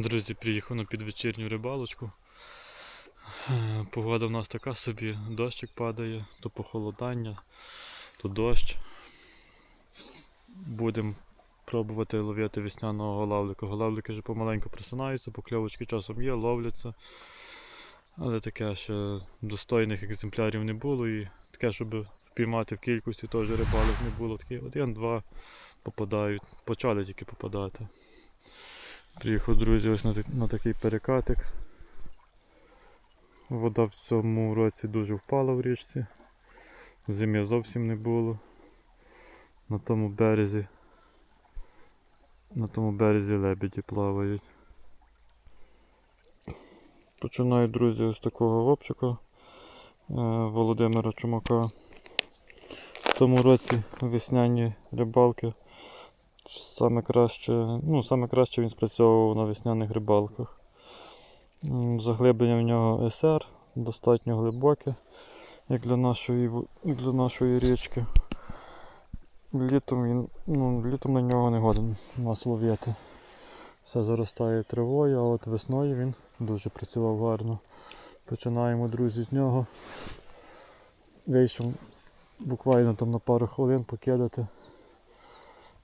Друзі, приїхав на підвечірню рибалочку. Е, Погода в нас така собі, дощик падає, то похолодання, то дощ. Будемо пробувати ловити весняного голавлика. Голавлики вже помаленьку просинаються, покльовочки часом є, ловляться. Але таке, що достойних екземплярів не було і таке, щоб впіймати в кількості теж рибалок не було. Такі один-два попадають, почали тільки попадати. Приїхав, друзі, ось на, на такий перекатик. Вода в цьому році дуже впала в річці. Зимі зовсім не було. На тому березі. На тому березі лебеді плавають. Починаю, друзі, ось такого вовчика е, Володимира Чумака. В тому році весняні рибалки Саме краще, ну, саме краще він спрацьовував на весняних рибалках. Заглиблення в нього СР, достатньо глибоке, як для нашої, для нашої річки. Літом він, ну, літом на нього не годен нас ловити. Все заростає травою, а от весною він дуже працював гарно. Починаємо, друзі, з нього. Вийшов буквально там на пару хвилин покидати.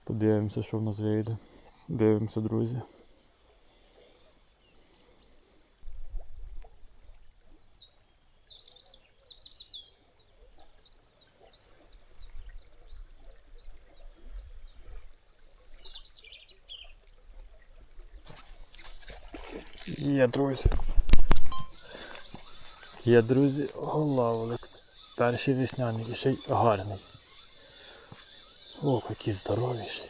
Подивимося, що в нас вийде. Дивимося, друзі. Є, друзі. Є, друзі, голавлик. Перший весняний ще й гарний. О, який здоровіші.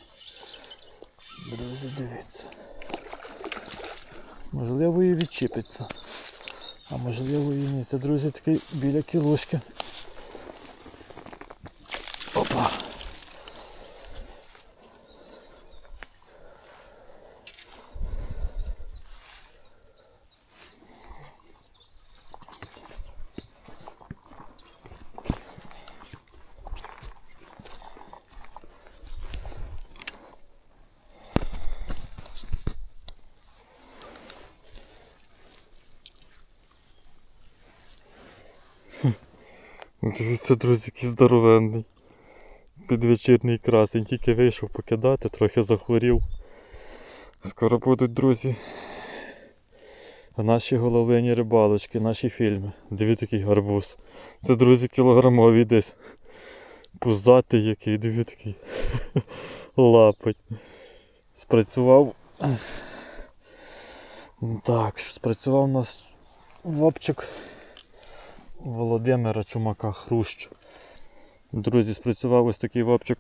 Друзі, дивіться. Можливо і відчіпиться. А можливо і ні. Це, друзі, такий біля кілушки. Дивіться, друзі, який здоровенний. Підвечірний красень. Тільки вийшов покидати, трохи захворів. Скоро будуть, друзі. Наші головлині рибалочки, наші фільми. Дивіться, який гарбуз. Це, друзі, кілограмовий десь. Пузатий який, дивіться який. Лапать. Спрацював. Так, спрацював у нас вопчик. Володимира Чумака Хрущ. Друзі, спрацював ось такий вопчик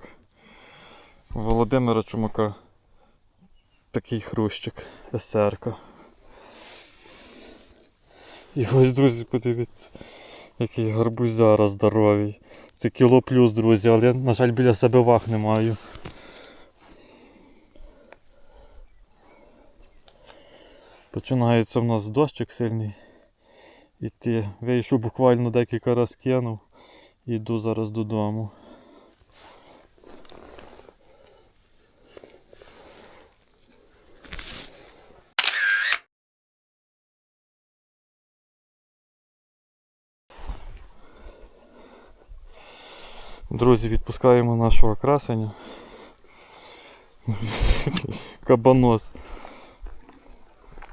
Володимира Чумака. Такий хрущик, СРК. І ось, друзі, подивіться, який гарбузяра здоровий. Це кіло плюс, друзі, але я, на жаль, біля себе ваг не маю. Починається в нас дощик сильний. Іти. Вийшов буквально декілька разів кинув. Йду зараз додому. Друзі, відпускаємо нашого красення. Кабанос.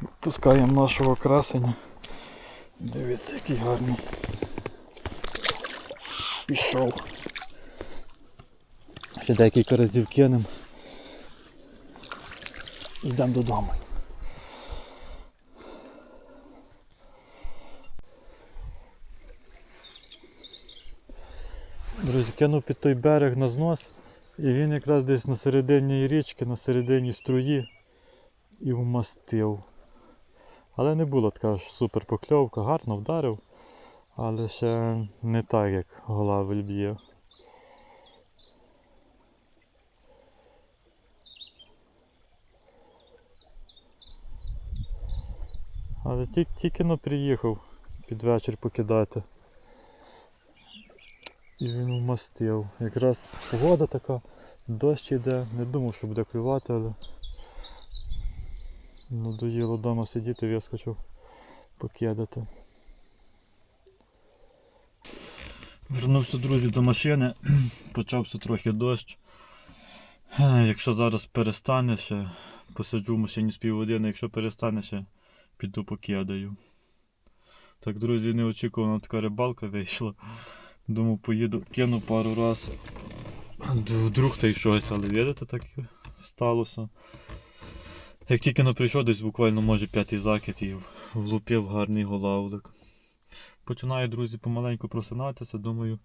Відпускаємо нашого красення. Дивіться, який гарний. Пішов. Ще декілька разів кинемо. Йдемо додому. Друзі, кинув під той берег на знос, і він якраз десь на середині річки, на середині струї і вмастив. Але не була така ж супер покльовка, гарно вдарив, але ще не так, як голавель б'є. Але тільки, тільки но приїхав під вечір покидати. І він вмастив. Якраз погода така, дощ іде, не думав, що буде клювати, але Надоїло вдома сидіти, вискочив покидати. Вернувся, друзі, до машини, почався трохи дощ. Е, Якщо зараз перестане ще, посиджу в машині з півгодини, якщо перестане ще, піду покидаю. Так, друзі, неочікувано така рибалка вийшла. Думав, поїду, кину пару раз. Вдруг та й щось, але видите, так сталося. Як тільки не прийшов, десь буквально може п'ятий закид і влупив гарний голавлик. Починаю, друзі, помаленьку просинатися. Думаю,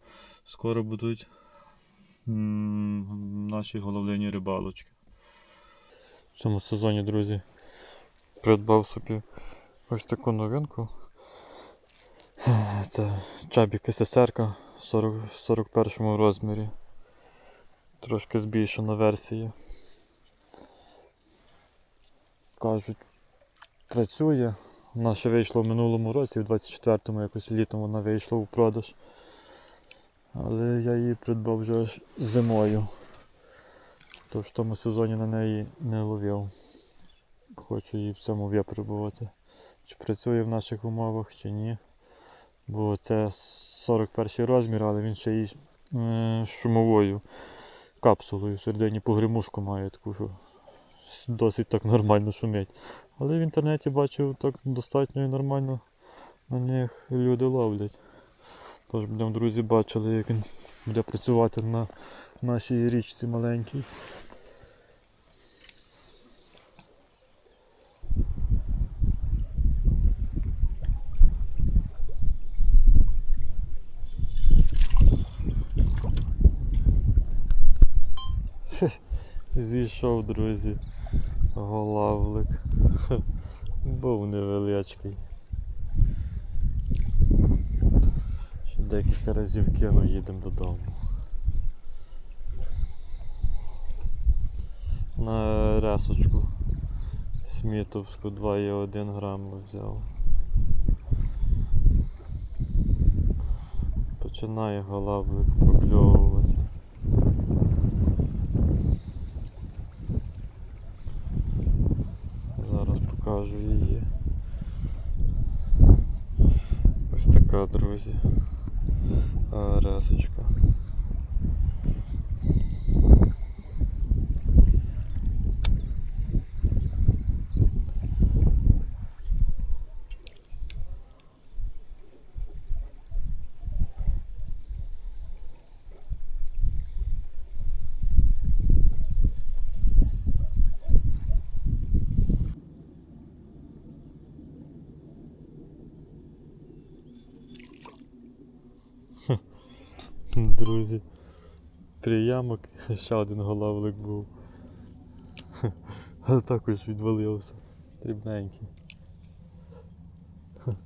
скоро будуть наші головлені рибалочки. В цьому сезоні, друзі, придбав собі ось таку новинку. Це чабік СССР в 40, 41 розмірі. Трошки збільшена версія. Кажуть, працює. Вона ще вийшла в минулому році, в 24-му якось літом вона вийшла у продаж. Але я її придбав вже зимою. Тож в тому сезоні на неї не ловив. Хочу її в цьому випробувати. Чи працює в наших умовах, чи ні. Бо це 41 розмір, але він ще й е, шумовою капсулою. Всередині погремушку має таку, що досить так нормально шумить. Але в інтернеті бачив так достатньо і нормально на них люди ловлять. Тож будемо, друзі, бачили, як він буде працювати на нашій річці маленькій. Зійшов, друзі. Голавлик. Був невеличкий. Ще декілька разів кину, їдемо додому. На ресочку Смітовську 2,1 грам взяв. Починає голавлик прокльовувати. Зараз покажу її. Ось така, друзі. Ресочка. Друзі. Приямок, ще один голавлик був. Але також відвалився. Дрібненький.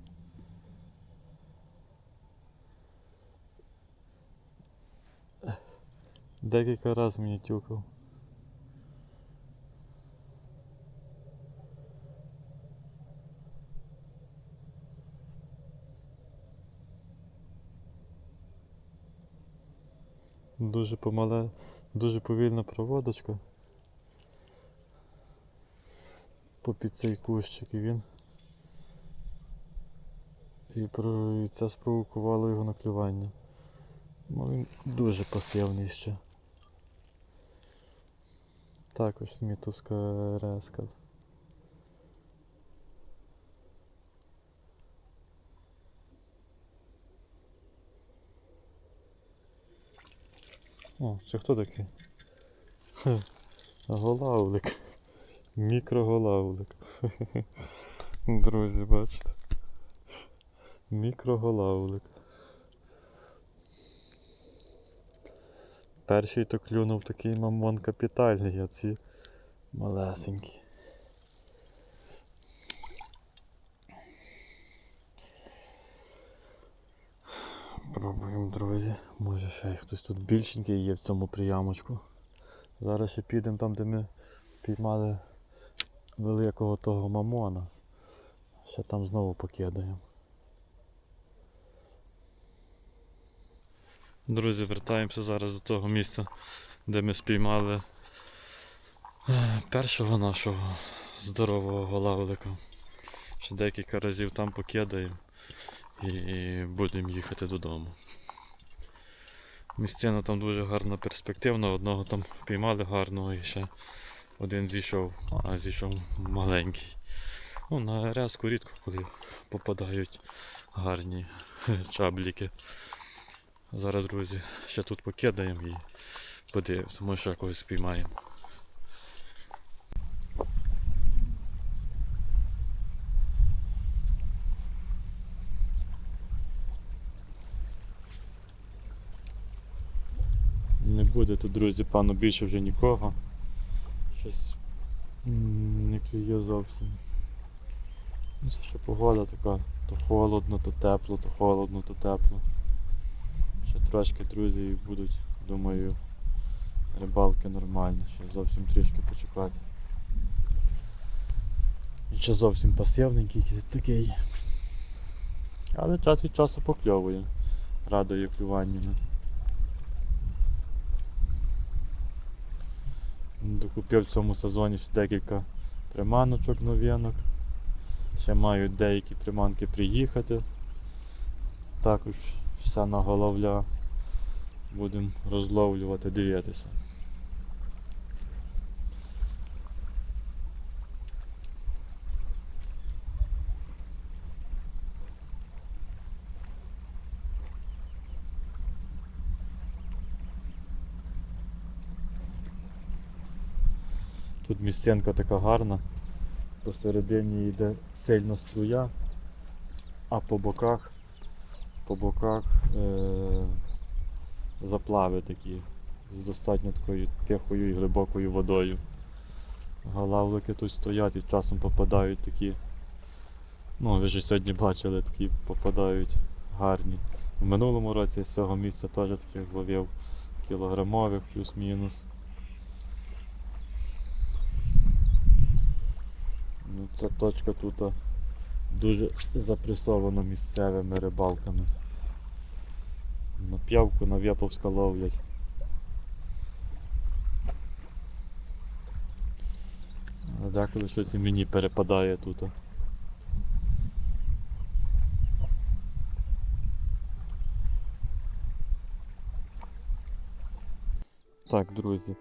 Декілька разів мені тюкав. Дуже помале, дуже повільна проводочка. Попід цей кущик і він. І, про... і це спровокувало його на клювання. Ну він дуже пасивний ще. Також смітовська резка. О, це хто такий? Голавлик. Мікроголавлик. Друзі, бачите. Мікроголавлик. Перший то клюнув такий мамон капітальний, а ці малесенькі. Пробуємо, друзі. Може ще хтось тут більшенький є в цьому приямочку. Зараз ще підемо там, де ми піймали великого того мамона. Ще там знову покидаємо. Друзі, вертаємося зараз до того місця, де ми спіймали е, першого нашого здорового голавлика. Ще декілька разів там покидаємо і будемо їхати додому. Місцина там дуже гарна перспективна, одного там піймали гарного і ще один зійшов, а зійшов маленький. Ну, на рязку рідко коли попадають гарні чабліки. Зараз, друзі, ще тут покидаємо і подивимося, може ще когось спіймаємо. Не буде тут, друзі, пану більше вже нікого. Щось не клює зовсім. Ну, це що погода така, то холодно, то тепло, то холодно, то тепло. Ще трошки, друзі, і будуть, думаю, рибалки нормальні, ще зовсім трішки почекати. І ще зовсім пасивненький такий. Але час від часу покльовує. Радує клюваннями. Докупив в цьому сезоні ще декілька приманочок новинок. Ще мають деякі приманки приїхати. Також вся наголовля. Будемо розловлювати, дивитися. Тут місцинка така гарна. Посередині йде сильна струя, а по боках, по боках е- заплави такі з достатньо такою тихою і глибокою водою. Галавлики тут стоять і часом попадають такі. Ну, ви ж сьогодні бачили, такі попадають гарні. В минулому році з цього місця теж таких ловив кілограмових плюс-мінус. Ну, ця точка тут дуже запресована місцевими рибалками. На п'явку, на в'яповська ловлять. А деколи щось і мені перепадає тут. Так, друзі.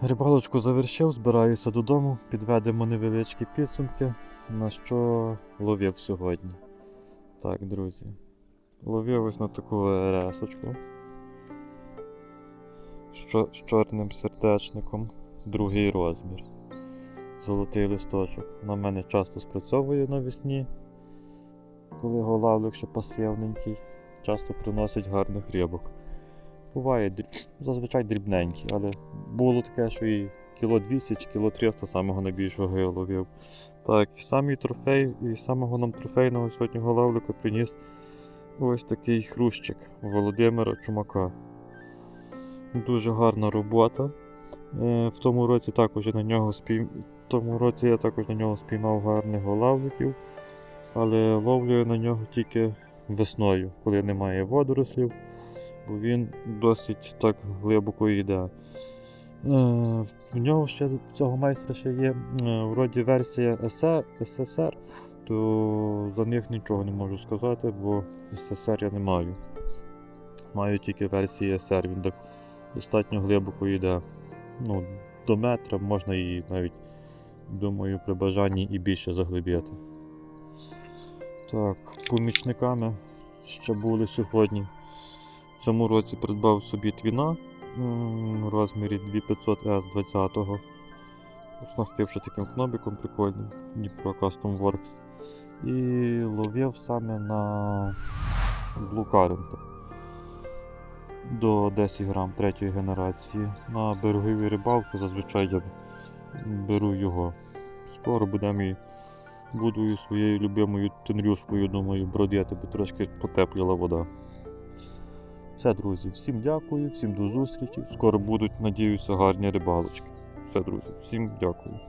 Рибалочку завершив, збираюся додому, підведемо невеличкі підсумки, на що ловив сьогодні. Так, друзі. Ловив ось на таку ресочку з чорним сердечником, другий розмір. Золотий листочок. На мене часто спрацьовує навесні, коли голавлик ще пасивненький, часто приносить гарних рибок. Буває зазвичай дрібненькі, але було таке, що і кіло 200 чи кіло 300 самого найбільшого я ловив. Так, самий трофей, і самого нам трофейного сьогодні голавлика приніс ось такий хрущик Володимира Чумака. Дуже гарна робота. Е, В тому році також на нього спійм... В тому році я також на нього спіймав гарних голавликів, але ловлю на нього тільки весною, коли немає водорослів бо він досить так глибоко йде. Е, в нього ще цього майстра ще є е, вроді версія SSR, то за них нічого не можу сказати, бо SSR я не маю. Маю тільки версії SR, він так достатньо глибоко йде. Ну, до метра можна і навіть, думаю, при бажанні і більше заглибити. Так, помічниками ще були сьогодні. В цьому році придбав собі твіна в розмірі 2500 s 20-го. Оснастивши таким кнобіком прикольним Dnipro Custom Works. І ловив саме на Blue Current до 10 грам третьої генерації. На берегові рибалки зазвичай я беру його. Скоро будемо і буду своєю любимою тенрюшкою, думаю, бродити, бо трошки потепліла вода. Все, друзі, всім дякую, всім до зустрічі. Скоро будуть, надіюся, гарні рибалочки. Все, друзі, всім дякую.